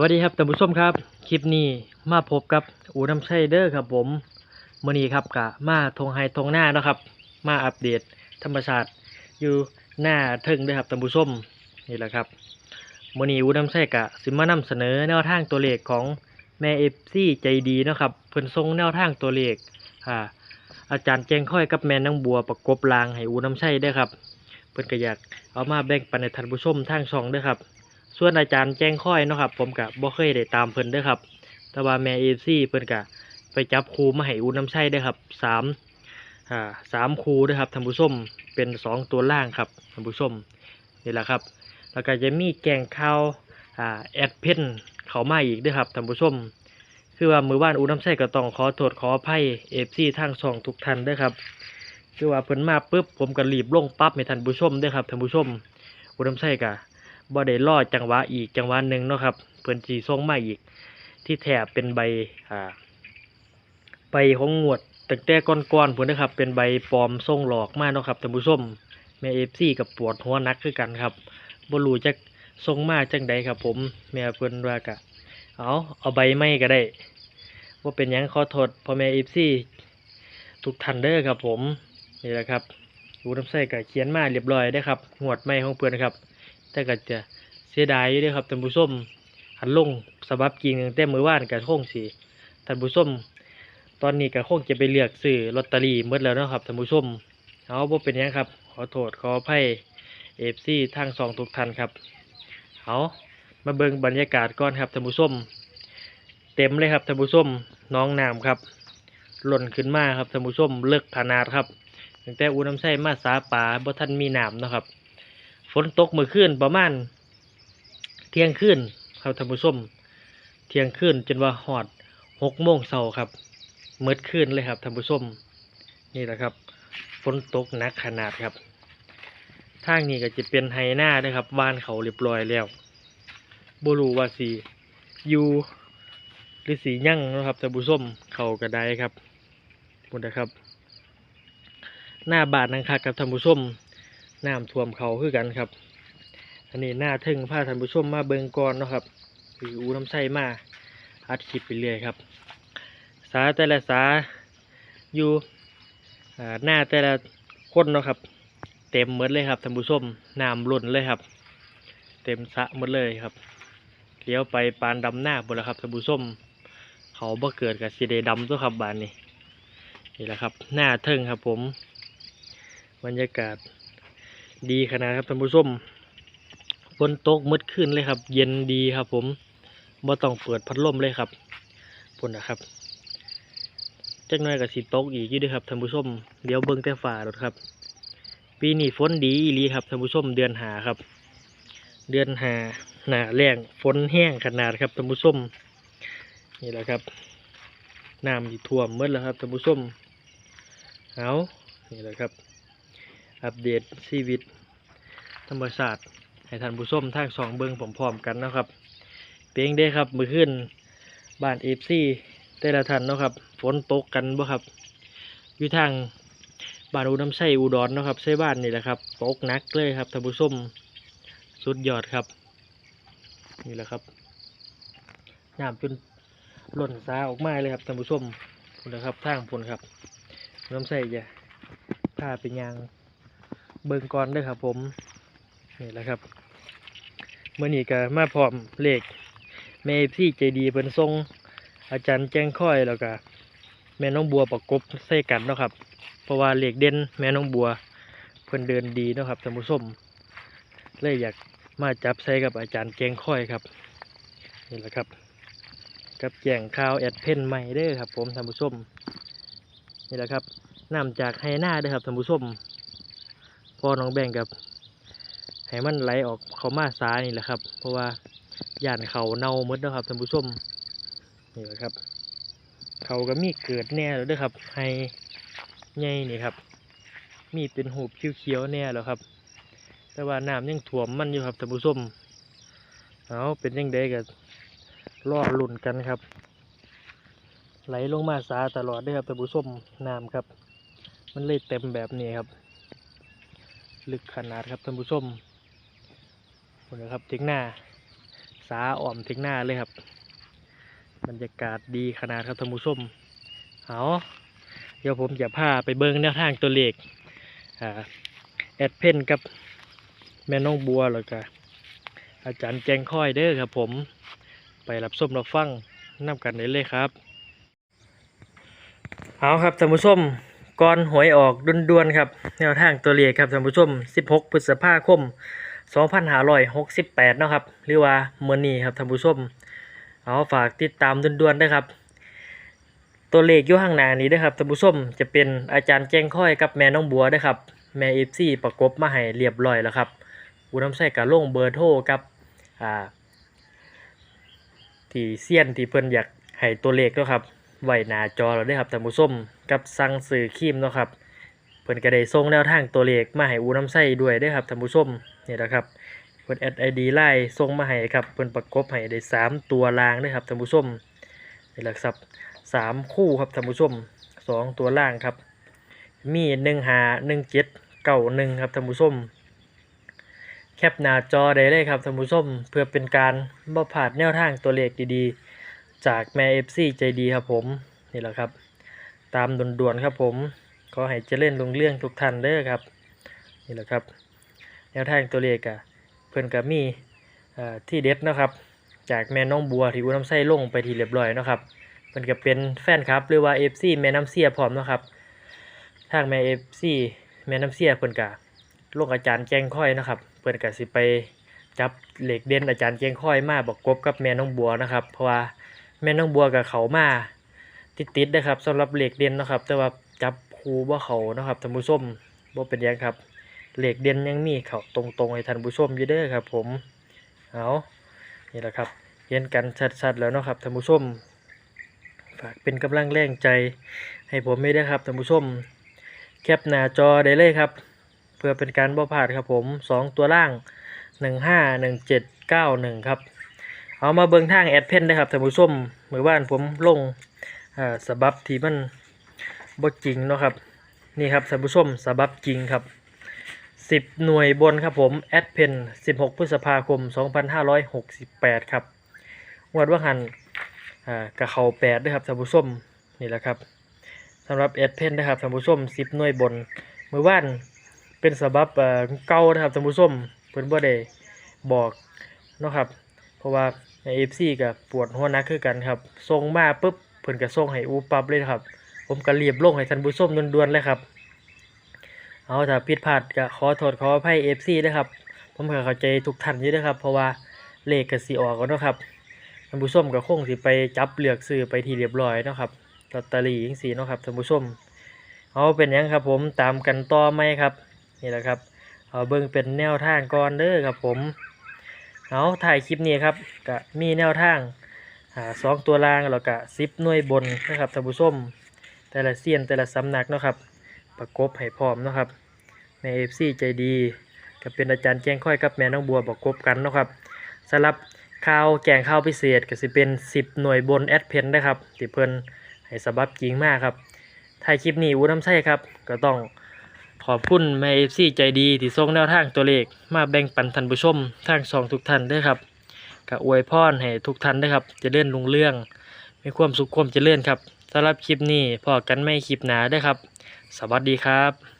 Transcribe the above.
วัสดีครับท่านผู้ชมครับ คลิปนี้มาพบกับอูน้ำชัยเด้อครับผมมื่อนี้ครับกะมาทงไฮทงหน้านะครับ มาอัปเดตธรรมชาติอยู่หน้าเทิงด้อครับท่านผู้ชมนี่แหละครับมื่อนี้อูน้ำชัยกะสิมานำเสนอแนวทางตัวเลขของแม่เอฟซีใจดีนะครับเพิ่นทรงแนวทางตัวเลขอ่าอาจารย์แจงค่อยกับแม่นางบัวประกบลางให้อูน้ำชัยเด้ครับ เพิ่นก็อยากเอามาแบ่งปันให้ท่านผู้ชมทางช่องด้อครับ ส่วนอาจารย์แจ้งค่อยเนาะครับ ผมกะบ่เคยได้ตามเพิ่นเด้อครับ แต่ว่าแม่เอฟซีเพิ่นกะไปจับครูมาให้อูน้ำชัยด้ครับสามอ่าสามครูด้อครับท่านผู้ชมเป็นสองตัวล่างครับท่านผู้ชมนี่แหละครับ แล้วก็จะมีแกงข้าวอ่าแอดเพนเขามาอีกด้อครับท่านผู้ชมคือว่ามือว่านอูน้ำชัยก็ต้องขอโทษขออภัยเอฟซีทางช่องทุกท่านด้อครับคือว่าเพิ่นมาปุ๊บผมก็รีบลงปั๊บให้ท่านผู้ชมด้อครับท่านผู้ชมอูน้ำชัยกะ บ่ได้รอจังหวะอีกจังหวะหนึ่งเนาะครับเพิ่นสีส่งมาอีก ที่แถบเป็นใบอ่าใบของงวดตั้งแต่ก่อนๆพุ่นนะครับ เป็นใบปลอมส่งหลอกมาเนาะครับท่านผู้ชมแม่ FC กับปวดหัวหนักคือกันครับบ่รู้จักส่งมาจังใดครับ ผมแม่เพิ่นว่ากะเอาเอาใบไม้ก็ได้ว่าเป็นหยังขอโทษพ่อแม่ FC ทุกท่านเด้อครับผมนี่แหละครับรูน้ำใส่ก็เขียนมาเรียบร้อยได้อครับงวดใหม่ของเพิ่นครับ แต่ก็จะเสียดายอยู่ด้อครับท่านผู้ชมหันลงสบับจริงตั้งแต่มือว่านกับโค้งสีท่านผู้ชมตอนนี้ก็คงจะไปเลือกซื้อลอตเตอรี่หมดแล้วนะครับท่านผู้ชมเอาบ่เป็นยังครับ ขอโทษขออภัยเอฟซีทางสองทุกท่านครับเอามาเบิ่งบรรยากาศก่อนครับท่านผู้ชมเต็มเลยครับท่านผู้ชมน้องน้ำครับ หล่นขึ้นมาครับท่านผู้ชมเลิกขนาดครับตั้งแต่อูน้ำใส่มาสาป่าบ่ทันมีน้ำนะครับ ฝนตกเมื่อคืนประมาณเที่ยงคืนครับท่านผู้ชมเที่ยงคืนจนว่าหอดหกโมงเช้าครับเมื่อคืนเลยครับท่านผู้ชมนี่แหละครับฝนตกหนักขนาดครับทางนี้ก็จะเป็นไฮหน้าด้วยครับบ้านเขาเรียบร้อยแล้วบรูว่าสีอยู่หรือสียั่งนะครับท่านผู้ชมเขากระไดครับหมดนะครับ หน้าบาทนังคักครับท่านผู้ชม น้ำท่วมเขาคือกันครับ อันนี้หน้าทึ่งพาท่านผู้ชมมาเบิงก่อนเนาะครับคืออูน้ำใส่มาอัดคลิปไปเรื่อยครับ สาแต่ละสาอยู่หน้าแต่ละคนเนาะครับ เต็มหมดเลยครับท่านผู้ชมน้ำล้นเลยครับ เต็มสะหมดเลยครับเลี้ยวไปปานดำหน้าหมดแล้วครับท่านผู้ชมเขาบ่เกิดกับสีเดดำตัวครับบานนี้นี่แหละครับ หน้าเทิงครับผม บรรยากาศ ดีขนาดครับท่านผู้ชมฝนตกมืดขึ้นเลยครับ เย็นดีครับ ผมบ่ต้องเปิดพัดลมเลยครับพุ่นนะครับจักหน่อยกับสีตกอีกอยู่ด้วยครับท่านผู้ชมเดี๋ยวเบิ่งแต่ฝ่ารถครับ ปีนี้ฝนดีอีหลีครับท่านผู้ชมเดือนหาครับ เดือนหาหนาแรงฝนแห้งขนาดครับท่านผู้ชมนี่แหละครับน้ำที่ท่วมหมดแล้วครับท่านผู้ชมเอานี่แหละครับ อัปเดตชีวิต ธรรมชาติให้ท่านผู้ชมทางสองเบิงพร้อมๆกันนะครับ เพียงได้ครับ มือขึ้นบ้านเอฟซีแต่ละท่านนะครับ ฝนตกกันบ่ครับ อยู่ทางบ้านอุดมไส้อุดรนะครับไส้บ้านนี่แหละครับตกหนักเลยครับท่านผู้ชมสุดยอดครับ นี่แหละครับน้ำจนหล่นซาออกมาเลยครับท่านผู้ชมนี่แหละครับทางฝนครับอุดมไส้จะพาเป็นยาง เบิ่งก่อนเด้ครับ ผมนี่แหละครับเมื่อนี้ก็มาพร้อมเลขแม่พี่ใจดีเพิ่นทรงอาจารย์แจ้งค่อยแล้วก็แม่น้องบัวประกบใส่กันเนาะครับ เพราะว่าเหลขเด่นแม่น้องบัว เพิ่นเดินดีเนาะครับท่านผู้ชมเลยอยากมาจับใส่กับอาจารย์แจ้งค่อยครับนี่แหละครับกับแจงข่าวแอดเพนใหม่เด้อครับ ผมท่านผู้ชมนี่แหละครับน้ำจากไฮหน้าเด้อครับท่านผู้ชม พอน้องแบ่งกับให้มันไหลออกเขามาซ้านี่แหละครับ เพราะว่าย่านเขาเน่าหมดแล้วครับท่านผู้ชมนี่แหละครับ เขาก็มีเกิดแน่แล้วเด้วยครับ ให้ใหญ่นี่ครับ มีเป็นหูบเขียวๆแน่แล้วครับ แต่ว่าน้ำยังถ่วมมันอยู่ครับท่านผู้ชมเอาเป็นยังไงกันรอหลุ่นกันครับ ไหลลงมาสาตลอดด้วยครับท่านผู้ชมน้ำครับ มันเลยเต็มแบบนี้ครับ ลึกขนาดครับท่านผู้ชมนี่นะครับถึงหน้า สาอ่อมถึงหน้าเลยครับ บรรยากาศดีขนาดครับท่านผู้ชมเอาเดี๋ยวผมจะพาไปเบิ้งแนวทางตัวเลขอ่าแอดเพนกับแม่น้องบัวแล้วก็อาจารย์แจงค่อยเด้อครับผมไปรับส้มรับฟังนำกันได้เลยครับ เอาครับท่านผู้ชม ก่อนหวยออกด่วนๆครับแนวทางตัวเลขครับท่านผู้ชม 16 พฤษภาคม 2568 นะครับ หรือว่าเมื่อนี้ครับท่านผู้ชม เอาฝากติดตามด่วนๆนะครับ ตัวเลขอยู่ข้างหน้านี้นะครับท่านผู้ชมจะเป็นอาจารย์แจ้งค่อยกับแม่น้องบัวนะครับ แม่เอฟซีประกบมาให้เรียบร้อยแล้วครับอูน้ำใส่กับลงเบอร์โทรกับอ่าที่เซียนที่เพิ่นอยากให้ตัวเลขเนาะครับ ไว้หน้าจอเราได้ครับท่านผู้ชมกับสั่งซื้อครีมเนาะครับเพิ่นก็ได้ส่งแนวทางตัวเลขมาให้อูน้ำใส่ด้วยได้ครับท่านผู้ชมนี่แหละครับเพิ่นแอดไอดีไล่ส่งมาให้ครับเพิ่นประกบให้ได้สามตัวล่างเด้ครับท่านผู้ชมนี่แหละครับสามคู่ครับท่านผู้ชมสองตัวล่างครับ มีหนึ่งหาหนึ่งเจ็ดเก้าหนึ่งครับท่านผู้ชมแคปหน้าจอได้เลยครับท่านผู้ชมเพื่อเป็นการบ่ผาดแนวทางตัวเลขดีๆ จากแม่เอฟซีใจดีครับผมนี่แหละครับ ตามด่วนๆครับผมขอให้จริญรุ่งเรื่องทุกท่านเด้อครับนี่แหละครับ แนวทางตัวเลขอะเพิ่อนก็มีเอ่อที่เด็ดนะครับ จากแม่น้องบัวที่อุน้ำไส้ลงไปทีเรียบร้อยนะครับเพิ่อนก็เป็นแฟนคลับหรือว่า FC แม่น้ำเสียพร้อมนะครับทางแม่ FC แม่น้ำเสียเพิ่อนก็ลงอาจารย์แจ้งค่อยนะครับ เพิ่อนก็สิไปจับเหล็กเด่นอาจารย์แจ้งค่อยมาบอกกบกับแม่น้องบัวนะครับ เพราะว่า แม่น้องบัวกับเขามาติดๆนะครับสำหรับเหล็กเด่นนะครับ แต่ว่าจับคูบ่เขานะครับท่านผู้ชมบ่เป็นยังครับเหล็กเด่นยังมีเขาตรงๆให้ท่านผู้ชมอยู่เด้อครับ ผมเอานี่แหละครับเห็นกันชัดๆแล้วนะครับท่านผู้ชมฝากเป็นกำลังแรงใจให้ผมไม่ได้ครับท่านผู้ชม แคปหน้าจอได้เลยครับ เพื่อเป็นการบ่พลาดครับผมสองตัวล่างหนึ่งห้าหนึ่งเจ็ดเก้าหนึ่งครับ เอามาเบิ่งทางแอดเพนได้ครับท่านผู้ชมเมื่อวานผมลงอ่าสบับที่มันบ่จริงเนาะครับนี่ครับท่านผู้ชมสบับจริงครับสิบหน่วยบนครับผมแอดเพน16 พฤษภาคม 2568 ครับงวดว่าหันอ่ากระเขาแปดด้วยครับท่านผู้ชมนี่แหละครับสำหรับแอดเพนนะครับท่านผู้ชม 10 หน่วยบนเมื่อวานเป็นสบับเก่านะครับท่านผู้ชมเพิ่นบ่ได้บอกเนาะครับเพราะว่า ใน FC ก็ปวดหัวนักคือกันครับส่งมาปุ๊บเพิ่นก็ส่งให้อูปับเลยครับ ผมก็รียบลงให้ท่านผู้ชมด่วนๆเลยครับ เอาถ้าผิดพลาดก็ขอโทษขออภัยเอฟซีด้วยครับ ผมก็เข้าใจทุกท่านอยู่นะครับ เพราะว่าเลขก็สิออกแล้วเนะครับท่านผู้ชมก็คงสิไปจับเลือกซื้อไปที่เรียบร้อยนะครับลอตเตอรี่จังซี่เนาะครับท่านผู้ชม เอาเป็นยังครับ ผมตามกันต่อไหมครับ นี่แหละครับ เอาเบิ่งเป็นแนวทางก่อนเด้อครับผม เอาถ่ายคลิปนี้ครับก็มีแนวทางหาสองตัวล่างแล้วก็สิบหน่วยบนนะครับท่านผู้ชมแต่ละเซียนแต่ละสำนักเนาะครับ ประกบให้พร้อมเนาะครับแม่เอฟซีใจดีก็เป็นอาจารย์แจ้งค่อยกับแม่น้องบัวประกบกันเนาะครับสำหรับข่าวแกงข้าวพิเศษก็สิเป็น 10 หน่วยบนแอดเพนนะครับที่เพิ่นให้สบับจริงมากครับถ่ายคลิปนี้อูน้ำใช่ครับ ก็ต้อง ขอบคุณแม่เอฟซีใจดีที่ส่งแนวทางตัวเลข มาแบ่งปันท่านผู้ชมทางสองทุกท่านด้วยครับก็อวยพรให้ทุกท่านด้วยครับจะเลื่อนลุงเรื่องมีความสุขความเจริญครับสำหรับคลิปนี้พอกันไม่คลิปหนาได้วยครับ สวัสดีครับ